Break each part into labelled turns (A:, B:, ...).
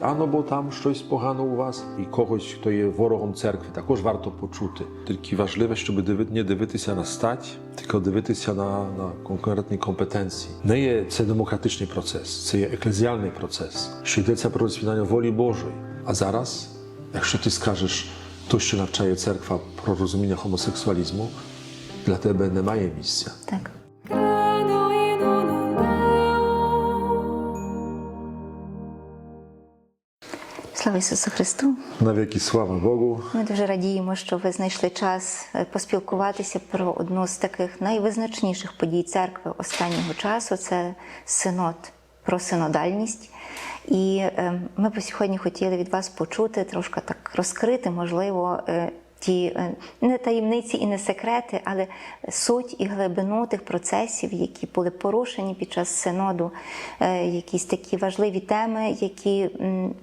A: А ну бо там щось погано у вас, і когось, хто є ворогом церкви, також варто почути. Тільки важливе, щоб диви- не дивитися на стать, тільки дивитися на, на конкретні компетенції. Не є це демократичний процес, це є еклезіальний процес, що йдеться про розпінання волі Божої. А зараз, якщо ти скажеш то, що навчає церква про розуміння хомосексуалізму, для тебе немає місця.
B: Так. Слава Ісусу Христу!
A: Навіки слава Богу.
B: Ми дуже радіємо, що ви знайшли час е, поспілкуватися про одну з таких найвизначніших подій церкви останнього часу це синод про синодальність. І е, ми б сьогодні хотіли від вас почути, трошки так розкрити, можливо, е, ті е, не таємниці і не секрети, але суть і глибину тих процесів, які були порушені під час синоду, е, якісь такі важливі теми, які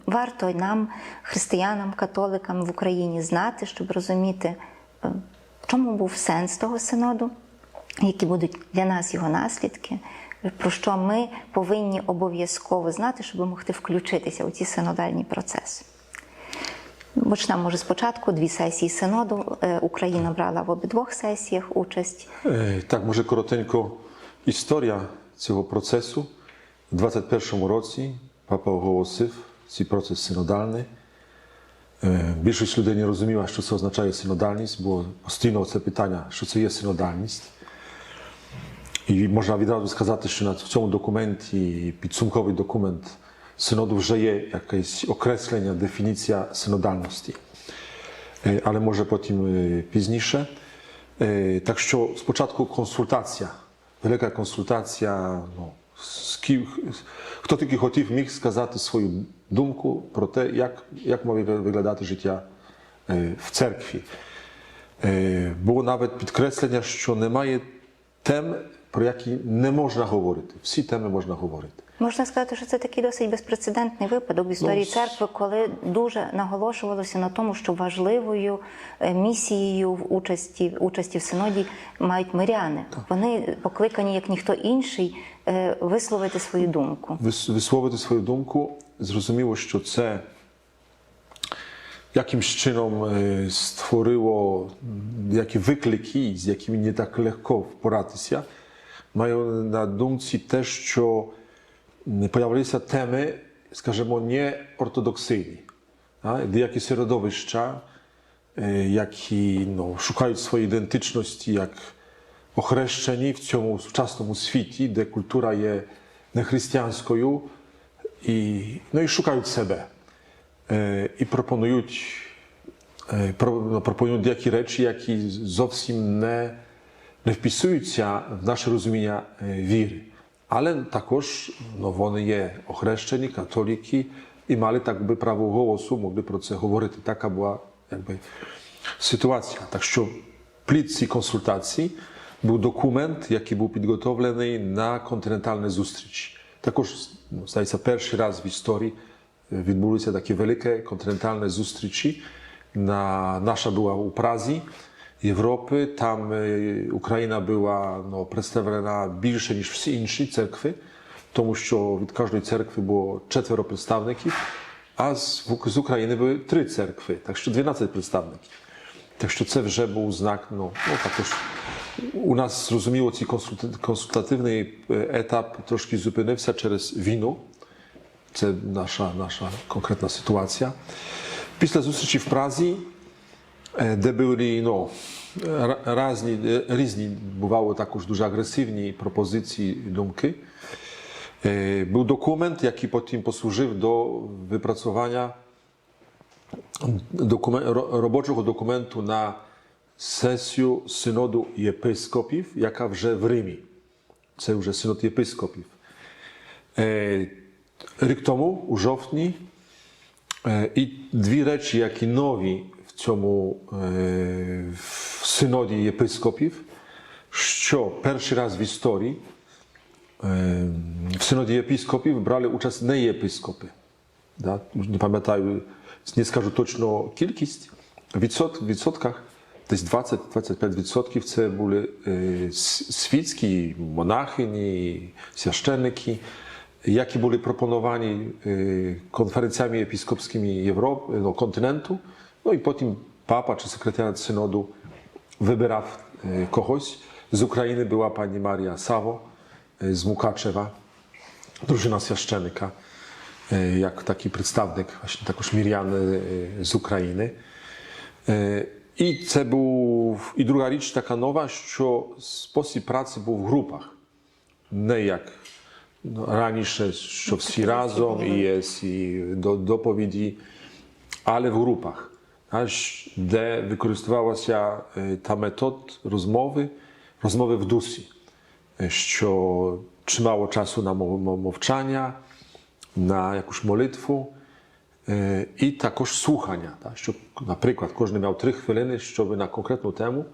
B: варто нам, християнам, католикам в Україні, знати, щоб розуміти, е, в чому був сенс того синоду, які будуть для нас його наслідки, про що ми повинні обов'язково знати, щоб могти включитися у ці синодальні процеси. Почнемо, може, спочатку дві сесії синоду. Україна брала в обидвох сесіях участь.
A: Так, може коротенько історія цього процесу. У 21-му році папа оголосив цей процес синодальний. Більшість людей не розуміла, що це означає синодальність, бо постійно це питання, що це є синодальність. І можна відразу сказати, що в цьому документі, підсумковий документ синоду вже є якесь окреслення, дефініція синодальності. Але може потім пізніше. Так що спочатку консультація, велика консультація, ну, з ким, хто тільки хотів, міг сказати свою думку про те, як, як має виглядати життя в церкві. Було навіть підкреслення, що немає тем, про які не можна говорити. Всі теми можна говорити.
B: Можна сказати, що це такий досить безпрецедентний випадок в історії
A: Ну,
B: церкви, коли дуже наголошувалося на тому, що важливою е, місією в участі, участі в синоді мають миряни. Вони покликані, як ніхто інший, е, висловити свою думку.
A: вис- висловити свою думку. Зрозуміло, що це якимсь чином е, створило які виклики, з якими не так легко впоратися. Маю на думці те, що м, появилися теми, скажімо, не ортодоксійні. А? Деякі середовища, е, які ну, шукають своєї ідентичності як охрещені в цьому сучасному світі, де культура є нехристиянською, і, ну, і шукають себе. Е, і пропонують, е, про- ну, пропонують деякі речі, які зовсім не, не вписуються в наше розуміння е, віри. Але також ну, вони є охрещені, католіки і мали так би право голосу, могли про це говорити. Така була якби, ситуація. Так що плід цієї консультації був документ, який був підготовлений на континентальні зустрічі. Також, ну, здається, перший раз в історії відбулися такі великі континентальні зустрічі. На, наша була у Празі, Європи. Там е, Україна була ну, представлена більше, ніж всі інші церкви, тому що від кожної церкви було четверо представників, а з, з України були три церкви, так що 12 представників. Так що це вже був знак. Ну, ну також у нас зрозуміло, цей консульта- консультативний е, етап трошки зупинився через війну. Це наша, наша конкретна ситуація. Після зустрічі в Празі, е, де були ну, ра- різні, е, різні, бувало також дуже агресивні пропозиції і думки. Е, Був документ, який потім послужив до випрацювання докумен, ро- робочого документу на сесію синоду єпископів, яка вже в Римі. Це вже синод єпископів. Е, Рік тому, у жовтні, е, і дві речі, які нові в цьому е, в синоді єпископів, що перший раз в історії е, в синоді єпископів брали участь не єпископи. Да? Не пам'ятаю, не скажу точно кількість. В відсот- відсотках десь 20-25% це були е, с- світські монахині, священники, які були пропонowani y, konferencjami episkopskimi Europy, no, kontynentu, no i potem papa czy sekretariat synodu wybierał y, kogoś. Z Ukrainy była pani Maria Sawo, y, z Mukaczewa, drużyna świeszczenika, y, jak taki przedstawnik właśnie takoż Miriany y, z України. Е, І це був і друга річ така нова, що спосіб праці був в групах, не як ну, раніше, що всі разом і є і до- доповіді, але в групах, аж де використовувалася е, та метод розмови, розмови в дусі, е, що чимало часу на мов- мов- мовчання, на якусь молитву. Е, І також слухання, так, щоб, наприклад, кожен мав три хвилини, щоб на конкретну тему е,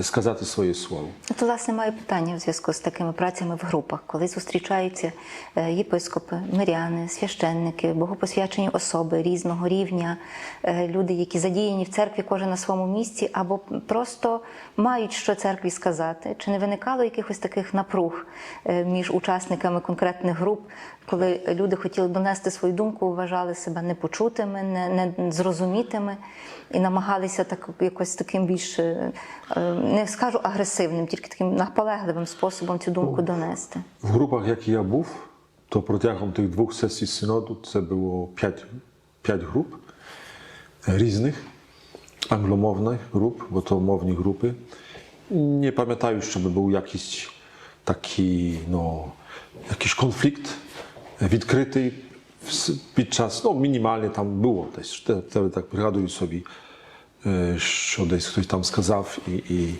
A: сказати своє слово.
B: От, власне, маю питання у зв'язку з такими працями в групах, коли зустрічаються е, єпископи, миряни, священники, богопосвячені особи різного рівня, е, люди, які задіяні в церкві, кожен на своєму місці, або просто мають що церкві сказати. Чи не виникало якихось таких напруг е, між учасниками конкретних груп, коли люди хотіли донести свою думку, вважали себе непочутими, не, не і намагалися так якось таким більш е, е, не скажу агресивним, тільки таким наполегливим способом цю думку донести.
A: В групах, як я був, то протягом тих двох сесій синоду це було п'ять, п'ять груп е, різних, англомовних груп, бо то мовні групи. Nie пам'ятаю, щоб був якийсь такий, ну, якийсь конфлікт відкритий під час, ну, мінімальний там було десь. Те, те, так пригадую собі, е, що десь хтось там сказав, і, і,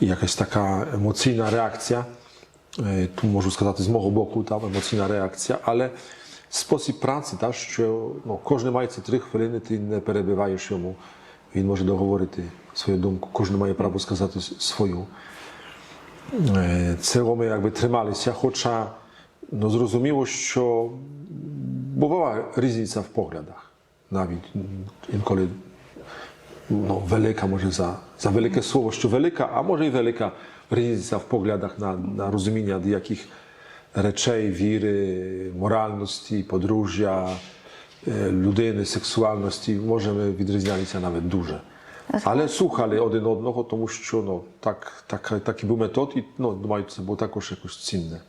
A: і якась така емоційна реакція. Е, Tu можу сказати з мого боку там емоційна реакція, але спосіб праці, так, що ну, кожен має ці три хвилини, ти не перебиваєш йому, він може договорити свою думку, кожен має право сказати свою. Е, Цього ми якби трималися, хоча ну, зрозуміло, що бувала різниця в поглядах. Навіть м, інколи ну, велика, може за, за велике слово, що велика, а може і велика різниця в поглядах на, на розуміння деяких речей, віри, моральності, подружжя, е, людини, сексуальності, може ми відрізнялися навіть дуже. Але слухали один одного, тому що ну, так, так, такий був метод, і ну, думаю, це було також якось цінне.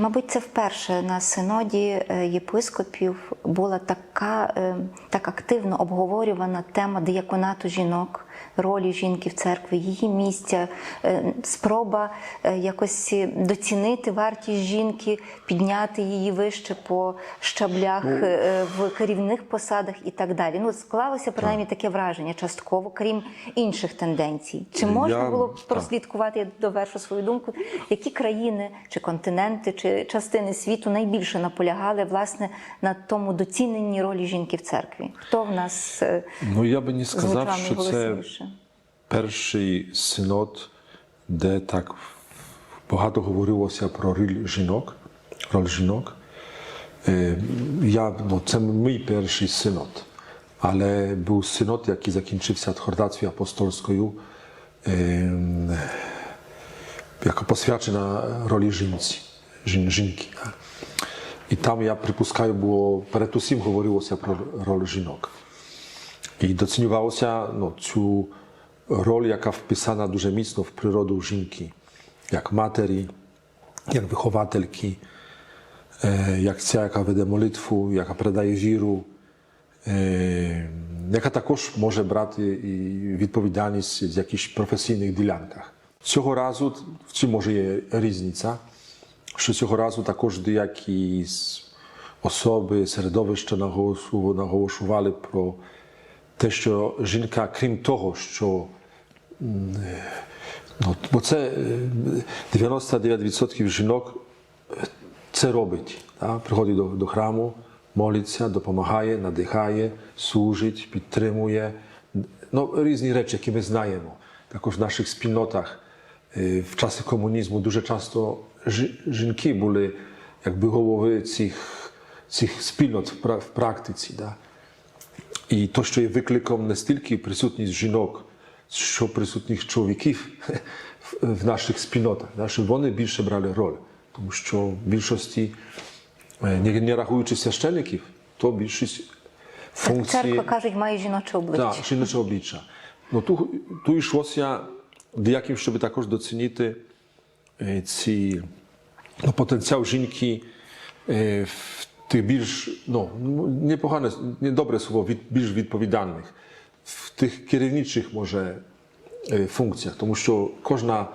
B: Мабуть, це вперше на синоді е, єпископів була така е, так активно обговорювана тема діяконату жінок, ролі жінки в церкві, її місця, е, спроба е, якось доцінити вартість жінки, підняти її вище по щаблях е, в керівних посадах і так далі. Ну, склалося принаймні таке враження частково, крім інших тенденцій. Чи можна
A: Я-
B: було прослідкувати, я довершу свою думку, які країни чи континенти, чи частини світу найбільше наполягали власне на тому доціненні ролі жінки в церкві? Хто в нас
A: Ну, я би не сказав, що це
B: найголосніше?
A: перший синод, де так багато говорилося про роль жінок. Роль жінок. Е, Я, ну, це мій перший синод, але був синод, який закінчився Хордацією апостольською, ем, яка посвячена ролі жінці, жін, жінки. да. І там, я припускаю, було перед усім говорилося про роль Жінок. І доцінювалося ну, цю роль, яка вписана дуже міцно в природу жінки, як матері, як виховательки, е, як ця, яка веде молитву, яка передає віру, яка також може брати і відповідальність в якихось професійних ділянках. Цього разу, в цьому може є різниця, що цього разу також деякі з особи, середовища наголошували про те, що жінка, крім того, що е, ну, бо це е, 99% жінок е, це робить. Так? Приходить до, до храму, молиться, допомагає, надихає, служить, підтримує. Ну, різні речі, які ми знаємо. Також в наших спільнотах е, в часи комунізму дуже часто жінки були якби голови цих, цих спільнот в практиці. Да? І то, що є викликом не стільки присутність жінок, що присутніх чоловіків в- наших спільнотах, щоб вони більше брали роль тому що в більшості, е, не, рахуючи священиків, то більшість функцій.
B: Церква кажуть, має жіноче обличчя.
A: Так, жіноче обличчя. Ну, ту, ту йшлося деяким, щоб також доцінити е, ці, ну, потенціал жінки е, в тих більш, ну, непогане, недобре слово, від, більш відповідальних, в тих керівничих, може, е, функціях, тому що кожна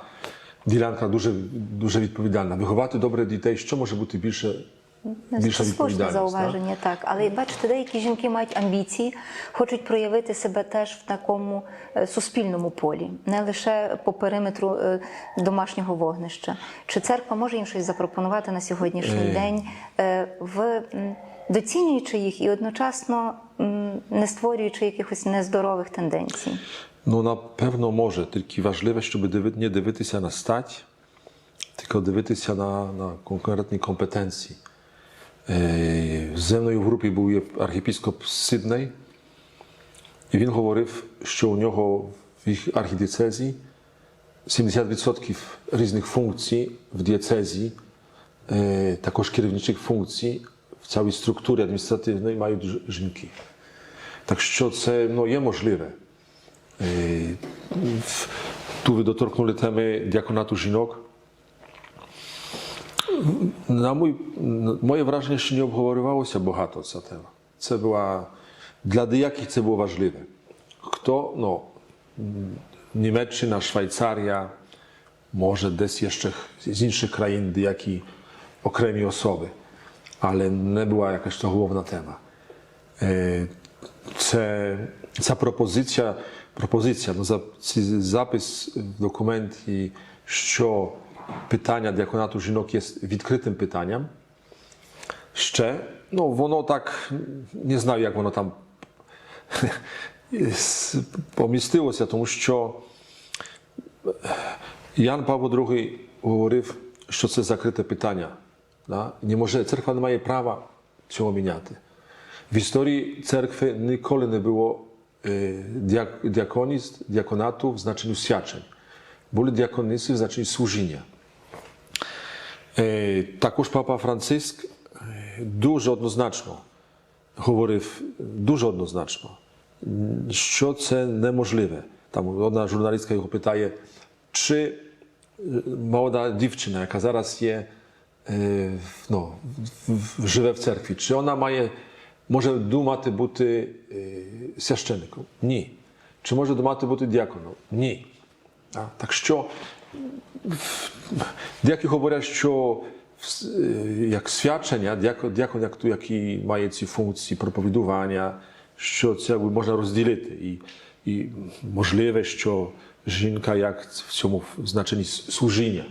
A: ділянка дуже, дуже відповідальна. Виховати добре дітей, що може бути більше, більша
B: Це слушне
A: відповідальність. так?
B: зауваження, так. Але бачите, деякі жінки мають амбіції, хочуть проявити себе теж в такому е, суспільному полі, не лише по периметру е, домашнього вогнища. Чи церква може їм щось запропонувати на сьогоднішній день, е, в доцінюючи їх і одночасно не створюючи якихось нездорових тенденцій?
A: Ну, напевно, може, тільки важливе, щоб не дивитися на стать, тільки дивитися на, на конкретні компетенції. Е, Зі мною в групі був архіпіскоп Сидней, і він говорив, що у нього в їх архідіцезі 70% різних функцій в дієцезі, е, також керівничих функцій в цілій структурі адміністративної мають жінки. Так що це ну, є можливе. Е, Tu wy dotknęli temy diakonatu żінок. На мой, на моє враження, що не обговорювалося багато ця тема. Це була для деяких це було важливе. Хто, ну, м, Німеччина, Швейцарія, може десь ще з інших країн деякі окремі особи, але не була якась то головна тема. Е, це, ця пропозиція, пропозиція ну, за, ці- запис в документі, що питання діаконату жінок є відкритим питанням. Ще, ну, воно так, не знаю, як воно там с- помістилося, тому що Ян Павло II говорив, що це закрите питання. Да? Не може, церква не має права цього міняти. W historii cerkwy nikoли nie było e, diak- diakonist, diakonatu w znaczeniu świadczeń. Były diakonisy w znaczeniu służenia. E, Також папа Франциск е, дуже однозначно говорив, дуже однозначно, м, що це неможливе. Там одна журналістка його питає, чи е, молода дівчина, яка зараз є, е, ну, в- в- живе в церкві, чи вона має, може думати бути е, священником? Ні. Чи може думати бути діаконом? Ні. А, Так що Деякі говорять, що е, як свідчення, дякон, як, який має ці функції проповідування, що це можна розділити. І, і можливе, що жінка як в цьому значенні служіння.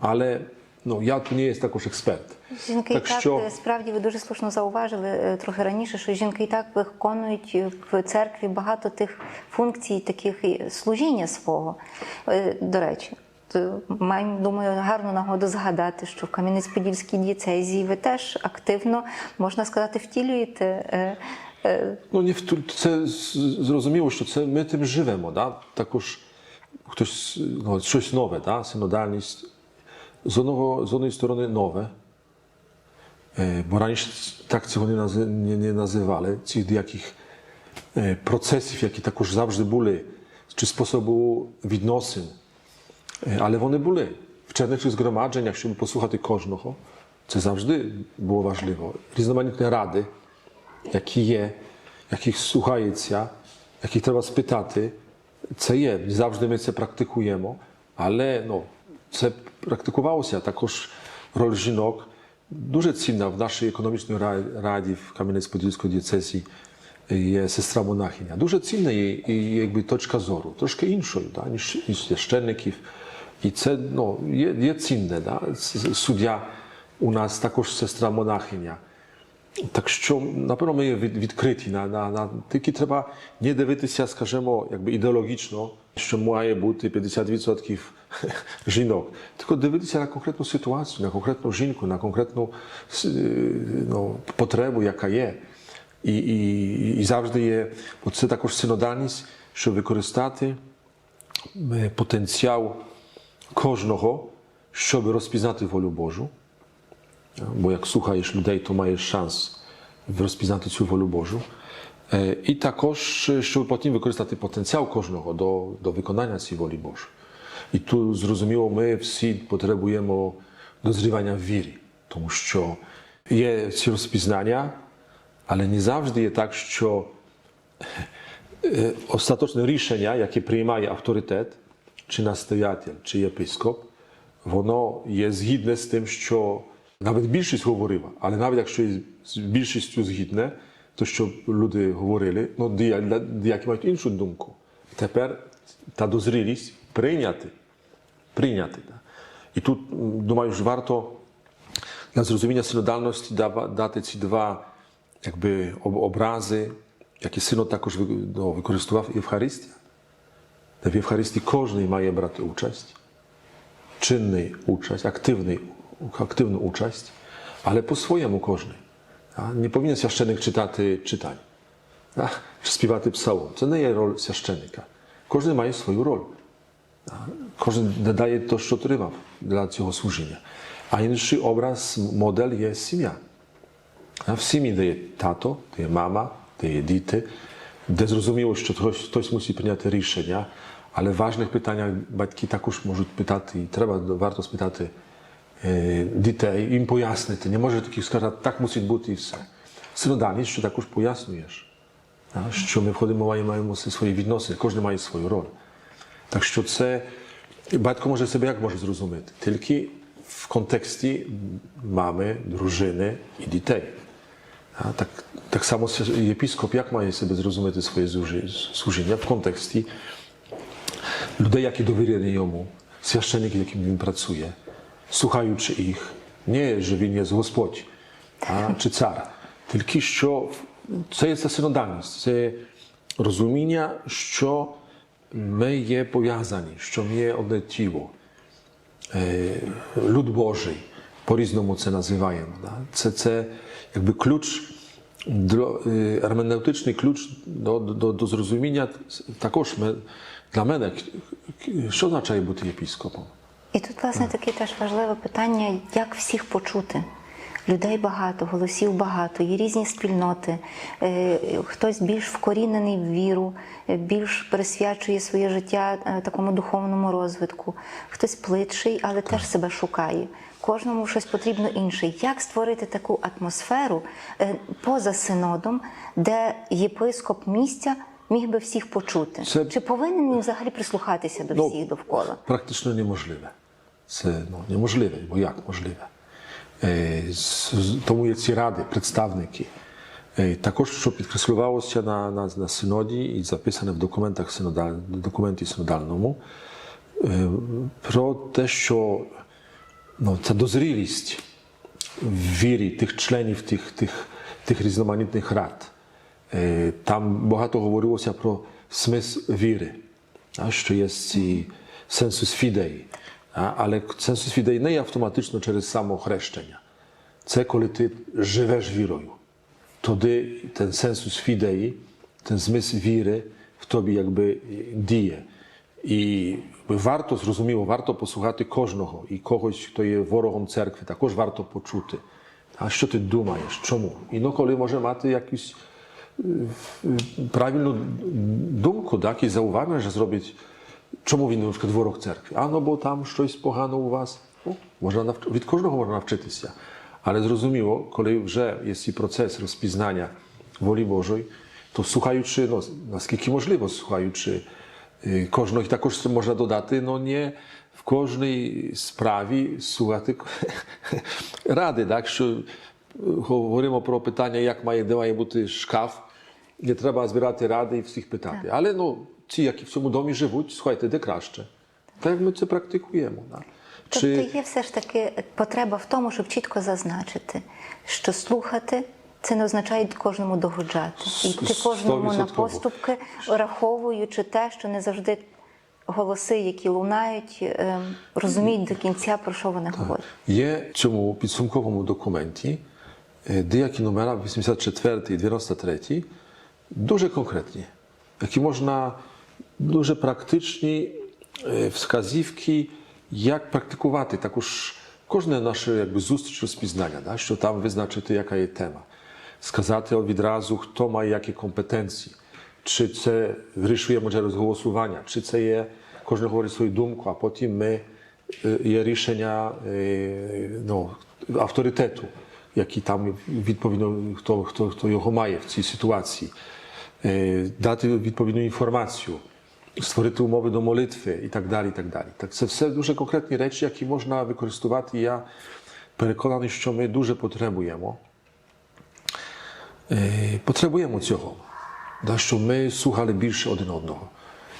A: Але ну, я тут не є також експерт.
B: Жінки
A: так
B: і так
A: що
B: е, справді ви дуже слушно зауважили е, трохи раніше, що жінки і так виконують в церкві багато тих функцій, таких служіння свого. До речі, маємо, думаю, гарну нагоду згадати, що в Кам'янець-Подільській дієцезії ви теж активно, можна сказати, втілюєте. е, е,
A: Ну, вту- це зрозуміло, що це ми тим живемо. Да? Також хтось, ну, щось нове, да? синодальність. З, одного, з одної сторони нове, е, бо раніше так цього не, називали, цих деяких е, процесів, які також завжди були, чи способу відносин. Е, Але вони були в черничих згромадженнях, щоб послухати кожного. Це завжди було важливо. Різноманітні ради, які є, яких słuchaється, яких треба спитати, це є. Не завжди ми це практикуємо, але ну, це практикувалося також роль жінок. Дуже цінна в нашій економічній раді в Кам'янець-Подільської дієцезії є сестра монахиня. Дуже цінна є і якби точка зору, трошки іншою, да, ніж, ніж священників. І це ну, є, є цінне. Да? С- Суддя у нас також сестра монахиня. Так що, напевно, ми є від- відкриті на, на, на тільки треба не дивитися, скажімо, якби ідеологічно, що має бути 50% жінок. Тільки дивитися на конкретну ситуацію, на конкретну жінку, на конкретну с- е, ну, потребу, яка є. І, і, і завжди є, бо це також синодальність, щоб використати е, потенціал кожного, щоб розпізнати волю Божу Бо як слухаєш людей, то маєш шанс розпізнати цю волю Божу. Е, І також, е, щоб потім використати потенціал кожного до, до виконання цієї волі Божої. І тут зрозуміло, ми всі потребуємо дозрівання в вірі, тому що є ці розпізнання, але не завжди є так, що е, остаточне рішення, яке приймає авторитет, чи настоятель, чи єпископ, воно є згідне з тим, що навіть більшість говорила, але навіть якщо з більшістю згідне, то що люди говорили, ну деякі мають іншу думку. Тепер та дозрілість прийняти. Прийняти. да. І тут, думаю, ж варто для зрозуміння синодальності дати ці два якби, об- образи, які синод також ну, використовував Євхаристія. Де в Євхаристії кожен має брати участь, чинний участь, активний, активну участь, але по-своєму кожен. А? Не повинен священик читати читань, а? чи співати псалом. Це не є роль священика. Кожен має свою роль. А? Кожен додає те, що отримав для цього служіння. А інший образ, модель є сім'я. А В сім'ї, де є тато, де є мама, де є діти, де зрозуміло, що хтось, хтось мусить прийняти рішення, але в важних питаннях батьки також можуть питати, і треба варто спитати е, дітей, їм пояснити. Не може таких сказати, так мусить бути і все. Синодальність, що також пояснюєш, а, що ми входимо, маємо, маємо свої відносини, кожен має свою роль. Так що це батько може себе як може зрозуміти? Тільки в контексті мами, дружини і дітей. А, так, так само свя- єпископ як має себе зрозуміти своє служи- служіння в контексті людей, які довірені йому, священників, яким він працює, слухаючи їх. Не, що він є Господь а, чи цар. Тільки що це є ця синодальність, це розуміння, що ми є пов'язані, що ми є одне тіло. Е, Люд Божий, по-різному це називаємо. Да? Це, це якби ключ, до, е, ерменевтичний ключ до, до, до зрозуміння також ми, для мене, що означає бути єпіскопом.
B: І тут, власне, таке теж важливе питання, як всіх почути. Людей багато, голосів багато, є різні спільноти. Хтось більш вкорінений в віру, більш присвячує своє життя такому духовному розвитку, хтось плитший, але теж себе шукає. Кожному щось потрібно інше. Як створити таку атмосферу поза синодом, де єпископ місця міг би всіх почути?
A: Це-
B: Чи повинен він взагалі прислухатися до
A: Ну,
B: всіх довкола?
A: Практично неможливе. Це ну, неможливе, бо як можливе? Е, з- з- тому є ці ради, представники. Е, також, що підкреслювалося на, на, на синоді і записане в документах синодаль, документі синодальному, е, про те, що ну, ця дозрілість в вірі тих членів тих, тих, тих різноманітних рад. Е, Там багато говорилося про смисл віри, що є сенсус фідеї. Але сенсус фідеї не є автоматично через самохрещення. Це коли ти живеш вірою. Тоді ten сенсус фідеї, ten змисл віри в тобі якби діє. І варто, зрозуміло, варто послухати кожного і когось, хто є ворогом церкви, також варто почути. А що ти думаєш? Чому? Інколи може мати якусь правильну думку, і зауваження, що зробить, чому він, наприклад, ворог церкви? А ну, бо там щось погано у вас. Ну, можна навч... Від кожного можна навчитися. Але зрозуміло, коли вже є цей процес розпізнання волі Божої, то слухаючи, ну, наскільки можливо, слухаючи е, кожного, і також можна додати, ну не в кожній справі слухати ради, так, що е, говоримо про питання, як має, де має бути шкаф, не треба збирати ради і всіх питати. Але ну, ті, які в цьому домі живуть, слухайте, де краще. Так як ми це практикуємо. Да?
B: Тобто є все ж таки потреба в тому, щоб чітко зазначити, що слухати це не означає кожному догоджати. Йти кожному на поступки, враховуючи те, що не завжди голоси, які лунають, розуміють до кінця, про що вони говорять.
A: Є в цьому підсумковому документі деякі номера 84 і 93 дуже конкретні, які можна дуже практичні е, wskazівки, як практикувати також Кожне наше якби, зустріч розпізнання, да, що там визначити, яка є тема. Сказати відразу, хто має які компетенції, чи це вирішуємо через голосування, чи це є, кожен говорить свою думку, а потім ми е, є рішення е, ну, авторитету, який там відповідно, хто, хто, хто його має в цій ситуації, Е, дати відповідну інформацію, створити умови до молитви і так далі. і так далі. Так це все дуже конкретні речі, які можна використовувати. Я переконаний, що ми дуже потребуємо. Е, Потребуємо цього, да, щоб ми слухали більше один одного.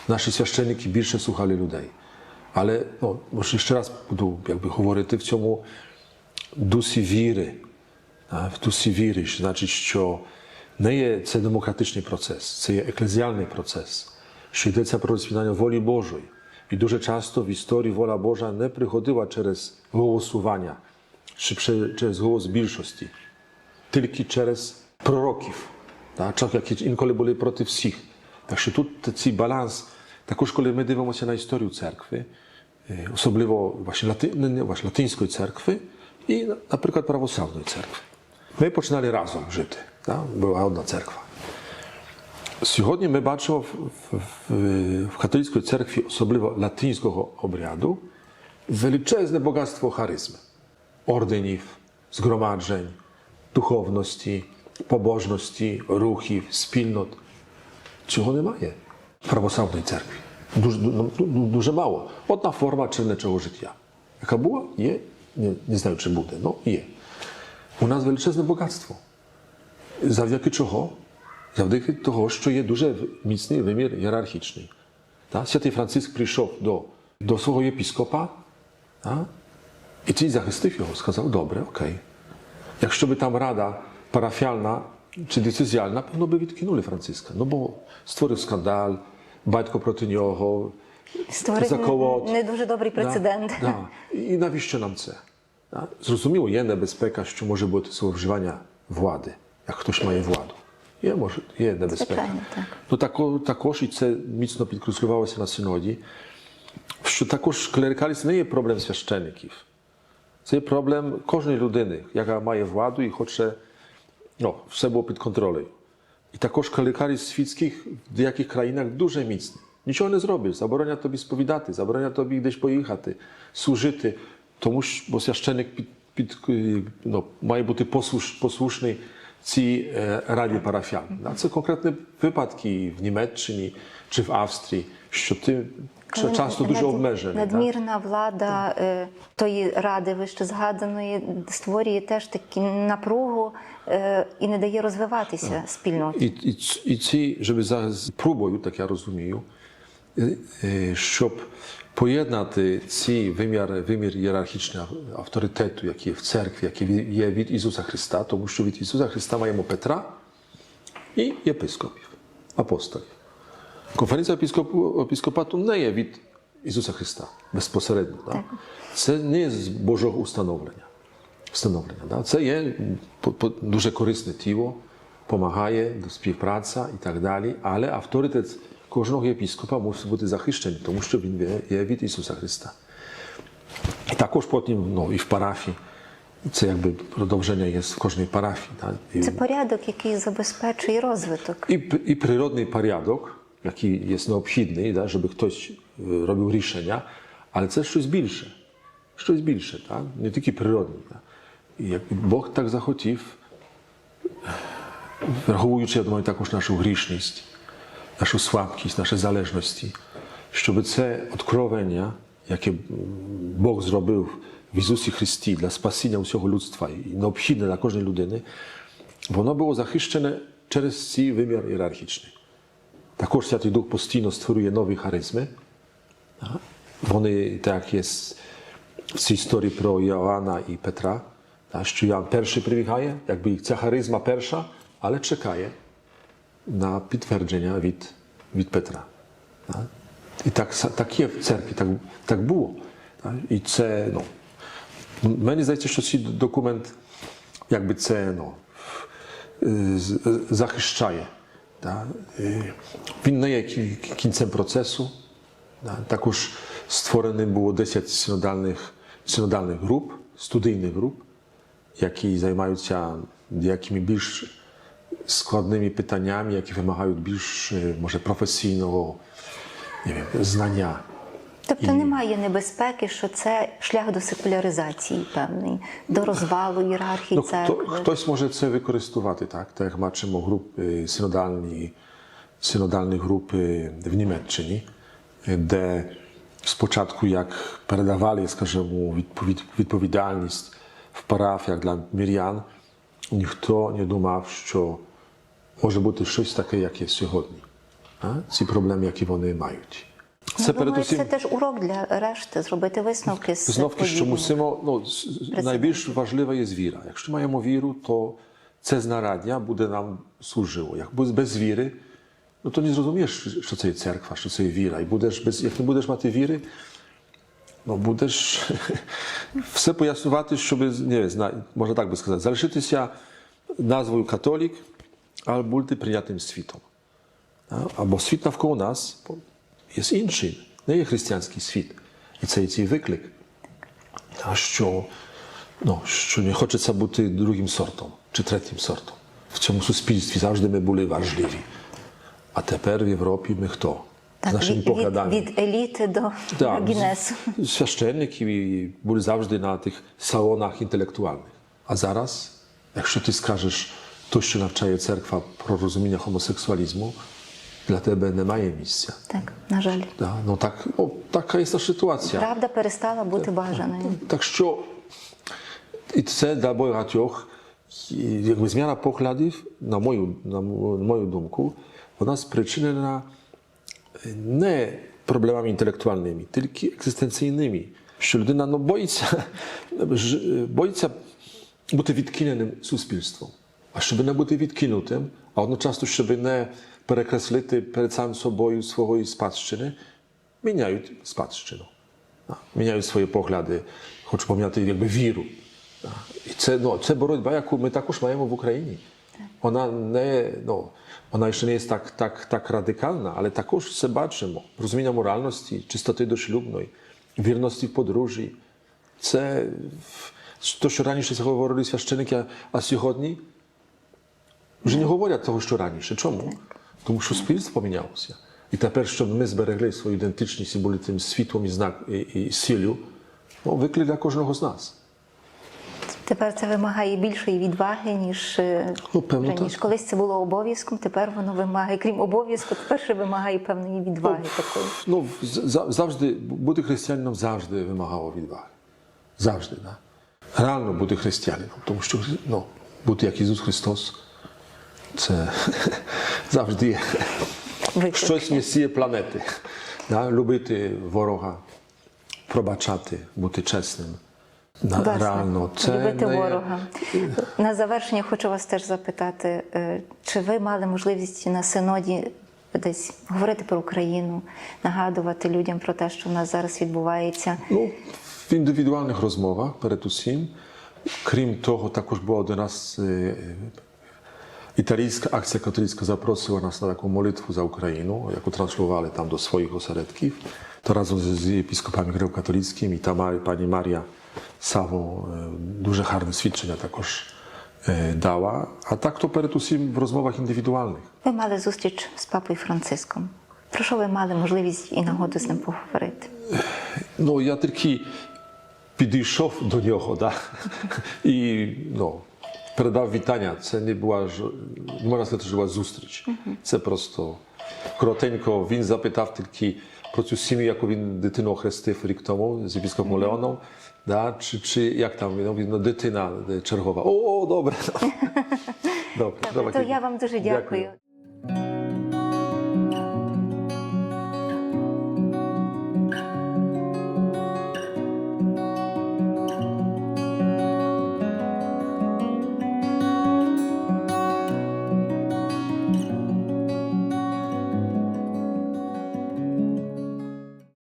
A: Наші священники більше слухали людей. Але ну, може ще раз буду якби, говорити в цьому дусі віри. Да, в дусі віри, що значить, що не є це демократичний процес, це є еклезіальний процес, що йдеться про розпінання волі Божої. І дуже часто в історії воля Божа не приходила через голосування чи через голос більшості, тільки через пророків, так, які інколи були проти всіх. Так що тут цей баланс, також коли ми дивимося на історію церкви, особливо właśnie, лати, właśnie латинської церкви і, наприклад, православної церкви. Ми починали разом жити. Так? Була одна церква. Сьогодні ми бачимо в, в, в, в католицькій церкві, особливо латинського обряду, величезне богатство харизми, орденів, згромаджень, духовності, побожності, рухів, спільнот. Цього немає в православній церкві. Дуже, ну, ну, дуже мало. Одна форма чернечого життя. Яка була, є, не, не знаю, чи буде, але є. У нас величезне багатство. Завдяки чого? Завдяки того, що є дуже міцний вимір ієрархічний. Та? Святий Франциск прийшов до, до свого єпіскопа, та? і цей захистив його, сказав, добре, окей. Якщо би там рада парафіальна чи децизіальна, певно би відкинули Франциска. Ну бо створив скандал, батько проти нього,
B: Створив
A: заколот.
B: не дуже добрий прецедент.
A: Да, да. І навіщо нам це? Да? Зрозуміло, є небезпека, що може бути зловживання влади, Як хтось має владу. Є, може, є небезпека.
B: Звичайно, так.
A: Ну, тако, також, і це міцно підкреслювалося на синоді, що також клерикалізм не є проблем священиків. Це є проблем кожної людини, яка має владу і хоче, ну, все було під контролею. І також клерикалізм світських в деяких країнах дуже міцний. Нічого не зробиш, забороня тобі сповідати, забороня тобі десь поїхати, служити, тому що бо священик під, під, ну, має бути послуш, послушний цій е, раді парафіян. Це конкретні випадки в Німеччині чи в Австрії, що ти що часто дуже
B: Над-
A: обмежений. да?
B: Надмірна влада е, тої ради вище згаданої створює теж таку напругу і не дає розвиватися спільноті.
A: І, і, і ці, щоб за з пробою, так я розумію, щоб поєднати ці вимір, вимір ієрархічного авторитету, який в церкві, який є від Ісуса Христа, тому що від Ісуса Христа маємо Петра і єпископів, апостолів. Конференція епископату не є від Ісуса Христа безпосередньо. Да? Це не з Божого установлення. встановлення. Да? Це є дуже корисне тіло, допомагає до співпраця і так далі, але авторитет кожного єпископа мусить бути захищений, тому що він є- від Ісуса Христа. І також потім ну, і в парафії. Це якби продовження є в кожній парафії. Да?
B: Це порядок, який забезпечує розвиток.
A: і, і природний порядок, який є необхідний, да, щоб хтось е, робив рішення, але це щось більше. Щось більше, так? не тільки природне. І як Бог так захотів, враховуючи, я думаю, також нашу грішність, нашу слабкість, наші залежності, щоб це откровення, яке м, Бог зробив в Ісусі Христі для спасіння усього людства і необхідне для кожної людини, воно було захищене через цей вимір ієрархічний. Також Святий Дух постійно створює нові харизми. Ага. Вони, так як є в цій історії про Іоанна і Петра, так, що Іоанн перший прибігає, якби ця харизма перша, але чекає на підтвердження від, від Петра. Так. І так, са- так є в церкві, так, так було. Так. І це, ну, мені здається, що цей документ, якби це, ну, е, з- захищає. Да? Е, Він не є кі- кінцем процесу. Да? Також створено було 10 синодальних, синодальних груп, студійних груп, які займаються якими більш складними питаннями, які вимагають більш е, може професійного не знання.
B: Тобто немає небезпеки, що це шлях до секуляризації певний, до розвалу ієрархії
A: Ну, хто, хтось може це використовувати, так? Так як бачимо групи синодальні, синодальні групи в Німеччині, де спочатку як передавали, скажімо, відповід, відповідальність в парафіях для мірян, ніхто не думав, що може бути щось таке, як є сьогодні. А? Ці проблеми, які вони мають.
B: Це, думаю, це теж урок для решти, зробити висновки з
A: таки, що мусимо, ну, найбільш важлива є віра. Якщо маємо віру, то це знарадня буде нам служило. Як без- без віри, ну то не зрозумієш, що це є церква, що це є віра. І будеш без, як не будеш мати віри, ну будеш все пояснювати, щоб, не знаю, можна так би сказати, залишитися назвою католік, бути прийнятим світом. Або світ навколо нас є інший, не є християнський світ. І це є цей виклик. Що, ну, що не хочеться бути другим сортом чи третім сортом. В цьому суспільстві завжди ми були важливі. А тепер в Європі ми хто?
B: Так,
A: нашими
B: від, від,
A: поглядами.
B: від еліти до
A: Так,
B: гінесу.
A: Священники і були завжди на тих салонах інтелектуальних. А зараз, якщо ти скажеш то, що навчає церква про розуміння гомосексуалізму, для тебе немає місця.
B: Так, на жаль.
A: Да, ну так, ну, така є ситуація.
B: Правда перестала бути бажаною.
A: Так що і це для багатьох, і якби зміна поглядів, на мою, на мо- мою думку, вона спричинена не проблемами інтелектуальними, тільки екзистенційними. Що людина ну, боїться, ж- боїться бути відкиненим суспільством. А щоб не бути відкинутим, а одночасно, щоб не перекреслити перед самим собою свого спадщини, міняють спадщину. Міняють свої погляди, хочу поміняти якби віру. І це, ну, це боротьба, яку ми також маємо в Україні. Вона не, ну, вона ще не є так, так, так радикальна, але також це бачимо. Розуміння моральності, чистоти дошлюбної, вірності в подружжі. Це те, що раніше говорили священики, а сьогодні вже не говорять того, що раніше. Чому? Тому що суспільство помінялося. І тепер, щоб ми зберегли свою ідентичність і були тим світлом і знак і, і сіллю, ну, виклик для кожного з нас.
B: Тепер це вимагає більшої відваги, ніж е,
A: Ну, певно,
B: раніше.
A: так.
B: Колись це було обов'язком, тепер воно вимагає, крім обов'язку, тепер ще вимагає певної відваги такої.
A: Ну, завжди бути християнином завжди вимагало відваги. Завжди, да. Реально бути християнином, тому що ну, бути як Ісус Христос, це завжди
B: Виклик.
A: щось цієї планети. Да? Любити ворога, пробачати, бути чесним. Да,
B: Власне,
A: реально, це
B: любити
A: не
B: ворога. На завершення хочу вас теж запитати, е, чи ви мали можливість на синоді десь говорити про Україну, нагадувати людям про те, що в нас зараз відбувається?
A: Ну, в індивідуальних розмовах передусім. Крім того, також була до нас акція католицька запросила нас на таку молитву за Україну, яку транслювали там до своїх осередків. То разом з, з єпіскопами греко-католицькими і та Мар- пані Марія Саво е, дуже гарне свідчення також е, дала. А так то передусім в розмовах індивідуальних.
B: Ви мали зустріч з папою Франциском. Про що ви мали можливість і нагоду з ним поговорити?
A: Ну, я тільки підійшов до нього, да? і ну, передав вітання. Це не була ж, не можна сказати, що була зустріч. Це просто коротенько. Він запитав тільки про цю сім'ю, яку він дитину охрестив рік тому з епіскопом Леоном. Да? Чи, чи як там він, він ну, дитина е, чергова. О, добре. добре,
B: То я вам дуже дякую.